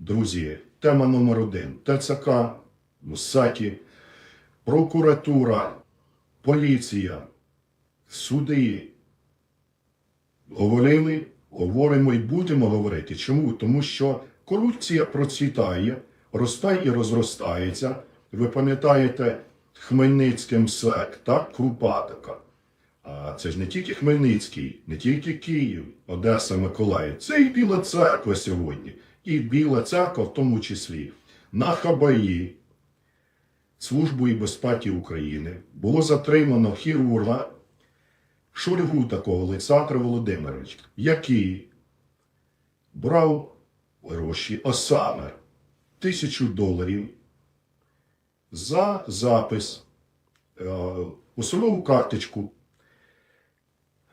Друзі, тема номер один. ТЦК, МСАКі, прокуратура, поліція, суди. Говорили, говоримо і будемо говорити. Чому? Тому що корупція процвітає, росте і розростається. Ви пам'ятаєте Хмельницький МСЕК, так? Крупа така. А це ж не тільки Хмельницький, не тільки Київ, Одеса, Миколаїв. Це і Біла церква сьогодні. І Біла церква в тому числі. На Хабаї Службою безпеки України було затримано хірурга Шульгу такого Олександра Володимировича, який брав гроші, а саме тисячу доларів за запис е, у судову карточку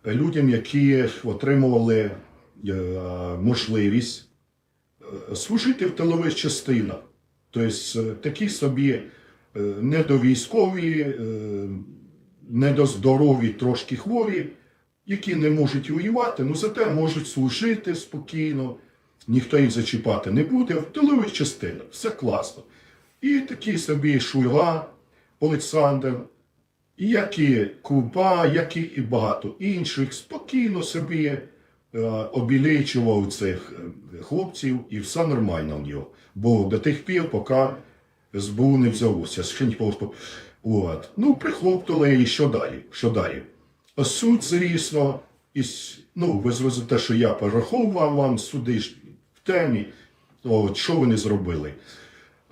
людям, які отримували е, можливість е, служити в тилових частинах. Тобто е, такі собі е, недовійськові, е, недоздорові, трошки хворі, які не можуть воювати, але зате можуть служити спокійно, ніхто їх зачіпати не буде, в тилових частинах, все класно. І такі собі Шуйга, Олександр, як і Купа, як і багато інших, спокійно собі е, обілічував цих е, хлопців, і все нормально в нього. Бо до тих пір, поки СБУ не взялося. От. Ну, прихлоптали і що далі? Що далі? Суд, звісно, із, ну, ви зрозумієте, що я перераховував вам суди в темі, от, що вони зробили.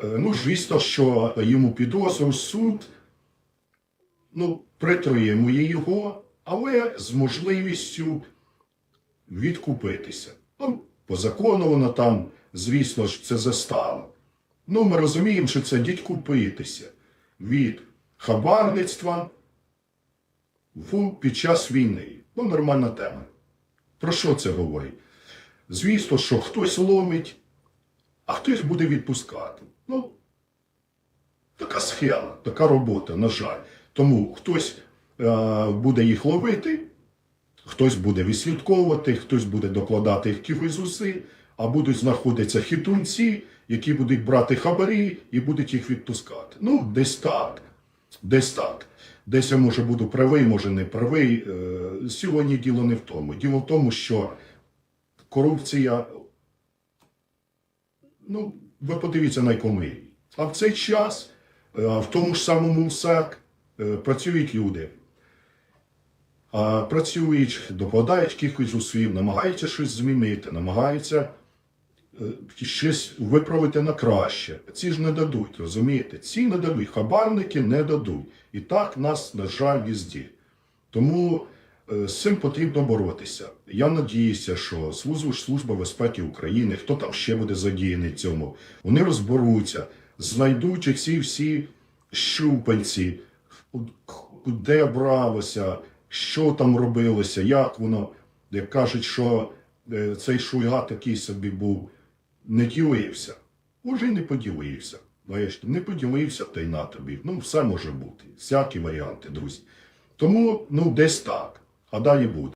Е, Ну, звісно, що йому підозру суд ну, притримує його, але з можливістю відкупитися. Ну, по закону вона там, звісно ж, це застава. Ну, ми розуміємо, що це відкупитися від хабарництва під час війни. Ну, нормальна тема. Про що це говорить? Звісно, що хтось ломить, а хтось буде відпускати. Ну, така схема, така робота, на жаль. Тому хтось е, буде їх ловити, хтось буде відслідковувати, хтось буде докладати якихось зусиль, а будуть знаходитися хитунці, які будуть брати хабарі і будуть їх відпускати. Ну, десь так. Десь так. Десь я може буду правий, може не правий. Е, Сьогодні діло не в тому. Діло в тому, що корупція, ну, ви подивіться на якому. А в цей час е, в тому ж самому МСЕК е, працюють люди. Працюють, докладають якихось зусиль, намагаються щось змінити, намагаються е, щось виправити на краще. Ці ж не дадуть, розумієте? Ці не дадуть, хабарники не дадуть. І так нас, на жаль, візді. Тому е, з цим потрібно боротися. Я надіюся, що служба, безпеки України, хто там ще буде задіяний цьому, вони розберуться, знайдуть ці всі щупальці, де бралося, що там робилося, як воно. Як кажуть, що е, цей Шуйга такий собі був, не ділився. Може, й не поділився. Не поділився, та й на тобі. Ну, все може бути. Всякі варіанти, друзі. Тому, ну, десь так. А далі буде.